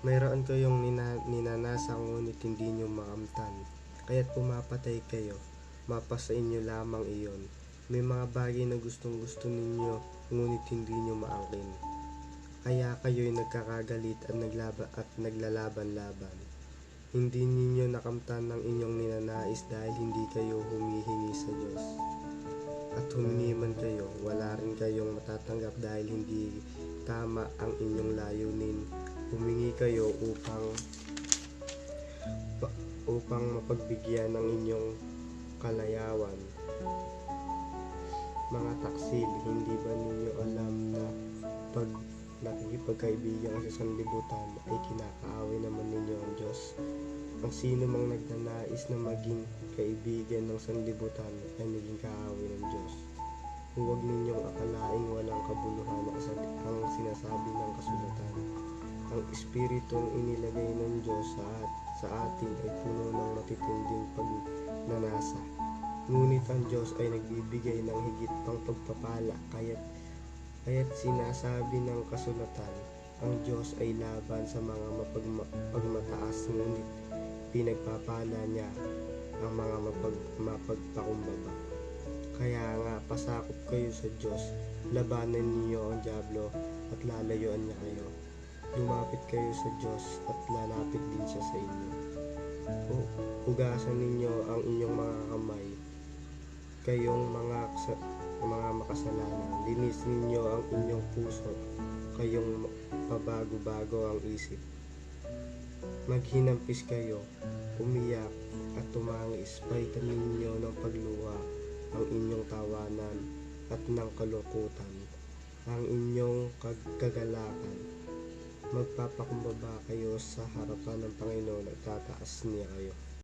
Mayroon kayong nina- ninanasa ngunit hindi nyo makamtan. Kaya't pumapatay kayo. Mapa sa inyo lamang iyon. May mga bagay na gustong gusto ninyo ngunit hindi nyo maangkin. Kaya kayo'y nagkakagalit at, naglaba, at naglalaban-laban. Hindi ninyo nakamtan ng inyong ninanais dahil hindi kayo humihingi sa Diyos. Humingi man kayo, wala rin kayong matatanggap dahil hindi tama ang inyong layunin. Humingi kayo upang pa- upang mapagbigyan ng inyong kalayawan. Mga taksil, hindi ba ninyo alam na pag nakikipagkaibigan sa sanlibutan ay kinakaaway Ang sino mang nagnanais na maging kaibigan ng sanlibutan ay naging kaaway ng Diyos. Huwag ninyong akalaing walang kabuluhan ang sinasabi ng kasulatan. Ang espiritong inilagay ng Diyos sa, at, sa atin ay puno ng matitinding pagnanasa. Ngunit ang Diyos ay nagbibigay ng higit pang pagpapala kaya't, kaya't sinasabi ng kasulatan, ang Diyos ay laban sa mga mapagma- pagmataas ngunit pinagpapala niya ang mga mapag, mapagpakumbaba. Kaya nga, pasakop kayo sa Diyos, labanan niyo ang Diablo at lalayuan niya kayo. Lumapit kayo sa Diyos at lalapit din siya sa inyo. Hugasan ninyo ang inyong mga kamay, kayong mga, mga makasalanan. Linis ninyo ang inyong puso, kayong pabago-bago ang isip. Maghinampis kayo, umiyak at tumangis, palitan ninyo ng pagluha ang inyong tawanan at ng kalukutan, ang inyong kag- kagalakan. Magpapakumbaba kayo sa harapan ng Panginoon at tataas niya kayo.